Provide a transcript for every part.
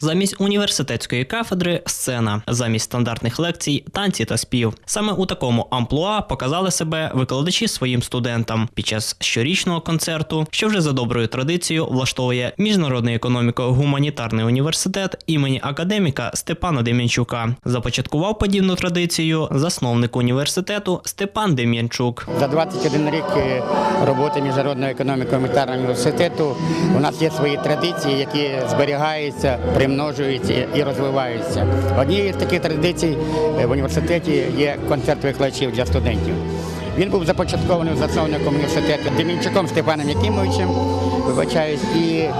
Замість університетської кафедри сцена, замість стандартних лекцій, танці та спів. Саме у такому амплуа показали себе викладачі своїм студентам під час щорічного концерту, що вже за доброю традицією влаштовує міжнародний економіко-гуманітарний університет імені академіка Степана Дем'янчука. Започаткував подібну традицію засновник університету Степан Дем'янчук. За 21 рік е, роботи Міжнародного економіко-гуманітарного університету у нас є свої традиції, які зберігаються, примножуються і розвиваються. Однією з таких традицій е, в університеті є концерт викладачів для студентів. Він був започаткований засновником університету Демінчуком Степаном Якимовичем, вибачаюсь, і е,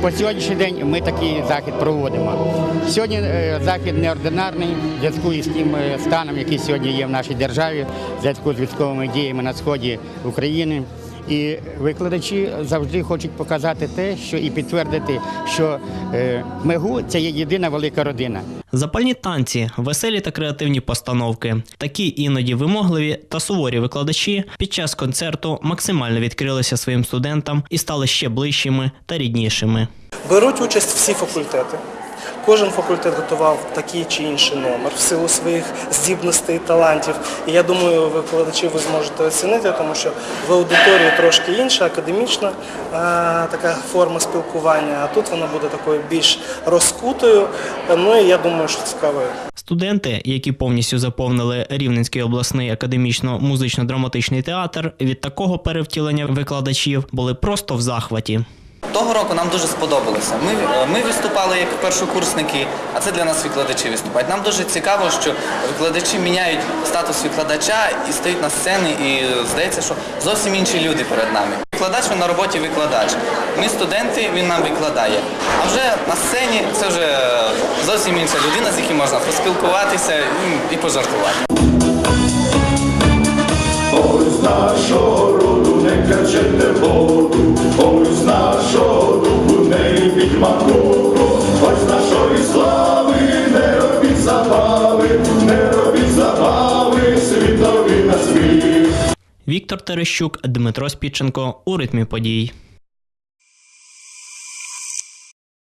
по сьогоднішній день ми такий захід проводимо. Сьогодні е, захід неординарний в зв'язку із тим станом, який сьогодні є в нашій державі, в зв'язку з військовими діями на сході України. І викладачі завжди хочуть показати те, що і підтвердити, що е, МЕГУ це є єдина велика родина. Запальні танці, веселі та креативні постановки. Такі іноді вимогливі та суворі викладачі під час концерту максимально відкрилися своїм студентам і стали ще ближчими та ріднішими. Беруть участь всі факультети. Кожен факультет готував такий чи інший номер в силу своїх здібностей і талантів. І я думаю, викладачі ви зможете оцінити, тому що в аудиторії трошки інша, академічна е, така форма спілкування, а тут вона буде такою більш розкутою. Ну і я думаю, що цікавою. Студенти, які повністю заповнили Рівненський обласний академічно-музично-драматичний театр, від такого перевтілення викладачів були просто в захваті. Того року нам дуже сподобалося. Ми, е, ми виступали як першокурсники, а це для нас викладачі виступають. Нам дуже цікаво, що викладачі міняють статус викладача і стають на сцені, і здається, що зовсім інші люди перед нами. Викладач він на роботі викладач. Ми студенти, він нам викладає. А вже на сцені це вже е, зовсім інша людина, з яким можна поспілкуватися і пожартувати. Віктор Терещук, Дмитро Спіченко у ритмі подій.